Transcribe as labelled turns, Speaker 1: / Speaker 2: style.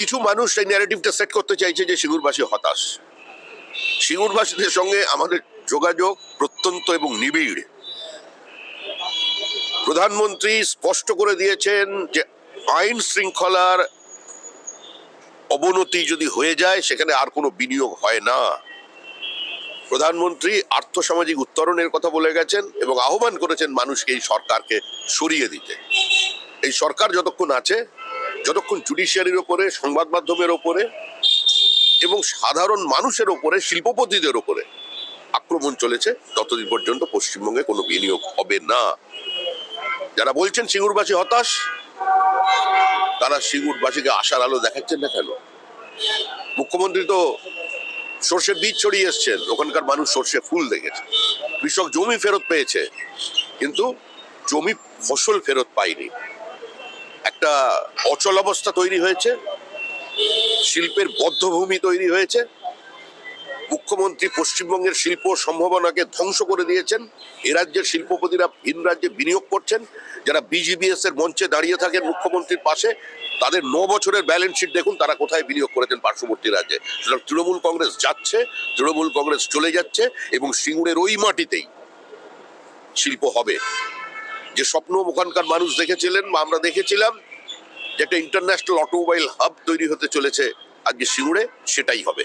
Speaker 1: কিছু মানুষ এই ন্যারেটিভটা সেট করতে চাইছে যে সিঙ্গুরবাসী হতাশ। সিঙ্গুরবাসীদের সঙ্গে আমাদের যোগাযোগ প্রত্যন্ত এবং নিবিড়। প্রধানমন্ত্রী স্পষ্ট করে দিয়েছেন যে আইন শৃঙ্খলার অবনতি যদি হয়ে যায়, সেখানে আর কোনো বিনিয়োগ হয় না। প্রধানমন্ত্রী আর্থসামাজিক উত্তরণের কথা বলে গেছেন এবং আহ্বান করেছেন মানুষকে এই সরকারকে সরিয়ে দিতে। এই সরকার যতক্ষণ আছে যতক্ষণ জুডিশিয়ারির ওপরে, সংবাদ মাধ্যমের ওপরে এবং সাধারণ মানুষের ওপরে, শিল্পপতিদের ওপরে আক্রমণ চলেছে, ততদিন পর্যন্ত পশ্চিমবঙ্গে কোনো বিনিয়োগ হবে না। যারা বলছেন সিঙ্গুরবাসী হতাশ, তারা সিঙ্গুরবাসীকে আশার আলো দেখাচ্ছেন না কেন? মুখ্যমন্ত্রী তো সর্ষে বীজ ছড়িয়ে এসছেন, ওখানকার মানুষ সর্ষে ফুল দেখেছে। কৃষক জমি ফেরত পেয়েছে, কিন্তু জমি ফসল ফেরত পায়নি। একটা অচল অবস্থা তৈরি হয়েছে। শিল্পের বদ্ধভূমি তৈরি হয়েছে। মুখ্যমন্ত্রী পশ্চিমবঙ্গের শিল্প সম্ভাবনাকে ধ্বংস করে দিয়েছেন। এ রাজ্যের শিল্পপতিরা ভিন রাজ্যে বিনিয়োগ করছেন। যারা বিজিবিএস এর মঞ্চে দাঁড়িয়ে থাকেন মুখ্যমন্ত্রীর পাশে, তাদের ন বছরের ব্যালেন্স শিট দেখুন, তারা কোথায় বিনিয়োগ করেছেন পার্শ্ববর্তী রাজ্যে। সুতরাং তৃণমূল কংগ্রেস যাচ্ছে, তৃণমূল কংগ্রেস চলে যাচ্ছে, এবং সিঙ্গুরের ওই মাটিতেই শিল্প হবে। যে স্বপ্ন ওখানকার মানুষ দেখেছিলেন, বা আমরা দেখেছিলাম যে একটা ইন্টারন্যাশনাল অটোমোবাইল হাব তৈরি হতে চলেছে আজকে সিঙ্গুরে সেটাই হবে।